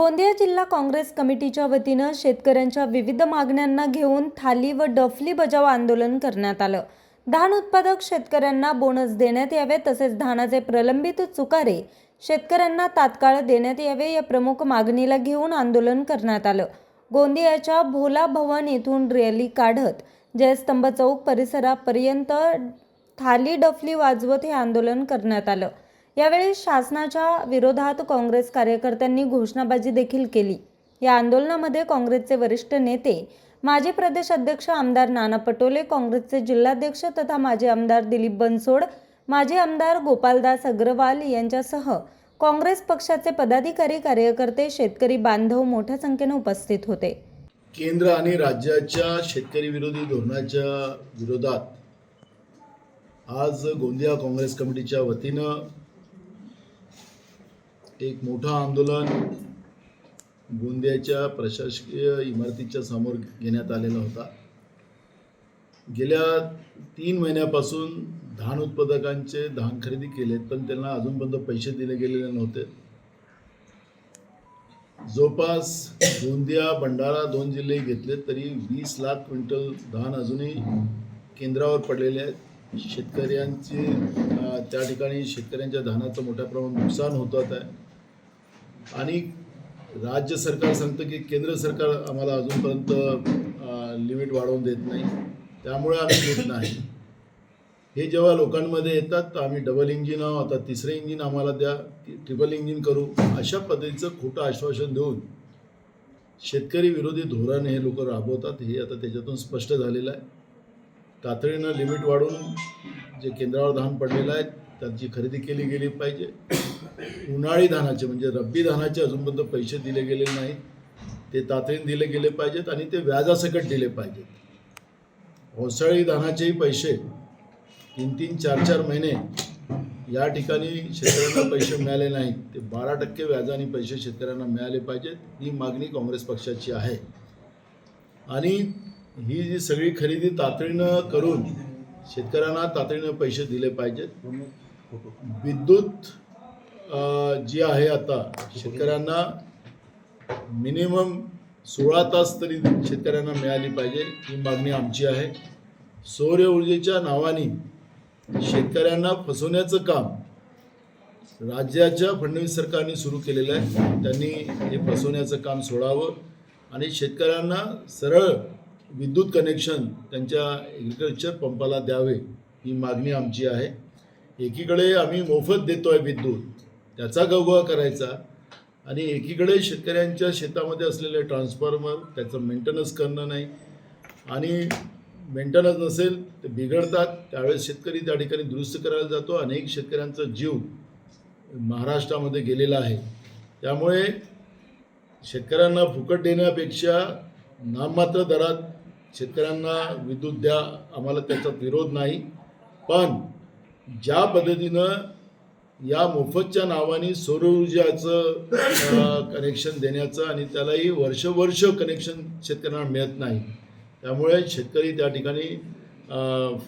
गोंदिया जिल्हा काँग्रेस कमिटीच्या वतीनं शेतकऱ्यांच्या विविध मागण्यांना घेऊन थाली व डफली बजाव आंदोलन करण्यात आलं. धान उत्पादक शेतकऱ्यांना बोनस देण्यात यावे तसेच धानाचे प्रलंबित चुकारे शेतकऱ्यांना तात्काळ देण्यात यावे या प्रमुख मागणीला घेऊन आंदोलन करण्यात आलं. गोंदियाच्या भोला भवन येथून रॅली काढत जयस्तंभ चौक परिसरापर्यंत थाली डफली वाजवत हे आंदोलन करण्यात आलं. यावेळी शासनाच्या विरोधात काँग्रेस कार्यकर्त्यांनी घोषणाबाजी देखील केली. या आंदोलनामध्ये काँग्रेसचे वरिष्ठ नेते माजी प्रदेश अध्यक्ष आमदार नाना पटोले काँग्रेसचे जिल्हाध्यक्ष तथा माजी आमदार दिलीप बनसोड माजी आमदार गोपालदास अग्रवाल यांच्यासह काँग्रेस पक्षाचे पदाधिकारी कार्यकर्ते शेतकरी बांधव मोठ्या संख्येने उपस्थित होते. केंद्र आणि राज्याच्या शेतकरी विरोधी धोरणाच्या विरोधात आज गोंदिया काँग्रेस कमिटीच्या वतीनं एक मोठं आंदोलन गोंदियाच्या प्रशासकीय इमारतीच्या समोर घेण्यात आलेला होता. गेल्या तीन महिन्यापासून धान उत्पादकांचे धान खरेदी केलेत पण त्यांना अजूनपर्यंत पैसे दिले गेलेले नव्हते. जवळपास गोंदिया भंडारा दोन जिल्हे घेतले तरी वीस लाख क्विंटल धान अजूनही केंद्रावर पडलेले आहेत. शेतकऱ्यांची त्या ठिकाणी शेतकऱ्यांच्या धानाचं मोठ्या प्रमाणात नुकसान होत आहे. आणि राज्य सरकार सांगतं की केंद्र सरकार आम्हाला अजूनपर्यंत लिमिट वाढवून देत नाही. त्यामुळे आम्ही घेत नाही. हे जेव्हा लोकांमध्ये येतात तर आम्ही डबल इंजिन आहो आता तिसरं इंजिन आम्हाला द्या ट्रिपल इंजिन करू. अशा पद्धतीचं खोटं आश्वासन देऊन शेतकरी विरोधी धोरण हे लोक राबवतात. हे आता त्याच्यातून स्पष्ट झालेलं आहे. तातडीनं लिमिट वाढून जे केंद्रावर धान पडलेलं आहे त्यांची खरेदी केली गेली पाहिजे. उन्हाळी धानाचे म्हणजे रब्बी धानाचे अजूनपर्यंत पैसे दिले गेले नाहीत. ते तातडीने दिले गेले पाहिजेत आणि ते व्याजासकट दिले पाहिजेत. ओसाळी धानाचेही पैसे तीन तीन चार चार महिने या ठिकाणी शेतकऱ्यांना पैसे मिळाले नाहीत. ते बारा टक्के व्याजाने पैसे शेतकऱ्यांना मिळाले पाहिजेत ही मागणी काँग्रेस पक्षाची आहे. आणि ही जी सगळी खरेदी तातडीनं करून शेतकऱ्यांना तातडीनं पैसे दिले पाहिजेत. विद्युत जी आहे आता शेतकऱ्यांना मिनिमम सोळा तास तरी शेतकऱ्यांना मिळाली पाहिजे ही मागणी आमची आहे. सौर्य ऊर्जेच्या नावाने शेतकऱ्यांना फसवण्याचं काम राज्याच्या फडणवीस सरकारने सुरू केलेलं आहे. त्यांनी हे फसवण्याचं काम सोडावं आणि शेतकऱ्यांना सरळ विद्युत कनेक्शन त्यांच्या ॲग्रिकल्चर पंपाला द्यावे ही मागणी आमची आहे. एकीकडे आम्ही मोफत देतो आहे विद्युत त्याचा गवगवा करायचा. आणि एकीकडे शेतकऱ्यांच्या शेतामध्ये असलेले ट्रान्सफॉर्मर त्याचं मेंटेनन्स करणं नाही. आणि मेंटेनन्स नसेल ते बिघडतात. त्यावेळेस शेतकरी त्या ठिकाणी दुरुस्त करायला जातो. अनेक शेतकऱ्यांचा जीव महाराष्ट्रामध्ये गेलेला आहे. त्यामुळे शेतकऱ्यांना फुकट देण्यापेक्षा नाममात्र दरात शेतकऱ्यांना विद्युत द्या. आम्हाला त्याचा विरोध नाही. पण ज्या पद्धतीनं या मोफतच्या नावाने सौर ऊर्जाचं कनेक्शन देण्याचं आणि त्यालाही वर्ष वर्ष कनेक्शन शेतकऱ्यांना मिळत नाही. त्यामुळे शेतकरी त्या ठिकाणी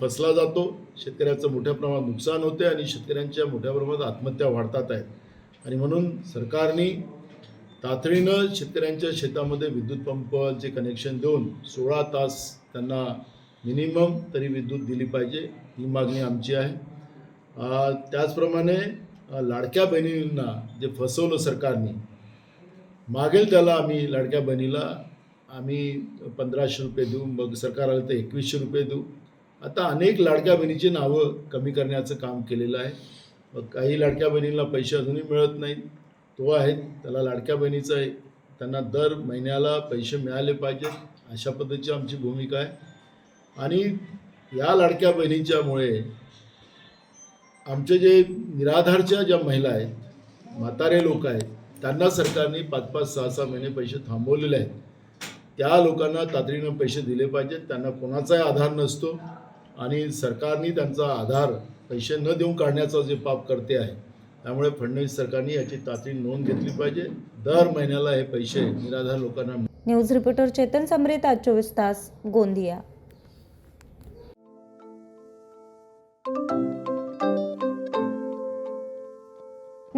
फसला जातो. शेतकऱ्याचं मोठ्या प्रमाणात नुकसान होते आणि शेतकऱ्यांच्या मोठ्या प्रमाणात आत्महत्या वाढतात आहेत. आणि म्हणून सरकारने तातडीनं शेतकऱ्यांच्या शेतामध्ये विद्युत पंपचे कनेक्शन देऊन सोळा तास त्यांना मिनिमम तरी विद्युत दिली पाहिजे ही मागणी आमची आहे. त्याचप्रमाणे लाडक्या बहिणींना जे फसवलं सरकारने मागेल त्याला आम्ही लाडक्या बहिणीला आम्ही पंधराशे रुपये देऊ मग सरकार आलं तर एकवीसशे रुपये देऊ. आता अनेक लाडक्या बहिणीची नावं कमी करण्याचं काम केलेलं आहे. मग काही लाडक्या बहिणींना पैसे अजूनही मिळत नाहीत. तो आहे त्याला लाडक्या बहिणीचं आहे. त्यांना दर महिन्याला पैसे मिळाले पाहिजेत अशा पद्धतीची आमची भूमिका आहे. आणि या लाडक्या बहिणीच्यामुळे आमचे जे निराधारच्या ज्या महिला आहेत म्हातारे लोक आहेत त्यांना सरकारने पाच पाच सहा सहा महिने पैसे थांबवलेले आहेत. त्या लोकांना तातडीनं पैसे दिले पाहिजेत त्यांना कोणाचाही आधार नसतो आणि सरकारने त्यांचा आधार पैसे न देऊन काढण्याचा जे पाप करते आहे त्यामुळे फडणवीस सरकारने याची तातडी नोंद घेतली पाहिजे. दर महिन्याला हे पैसे निराधार लोकांना न्यूज रिपोर्टर चेतन समरीत आज चोवीस तास गोंदिया.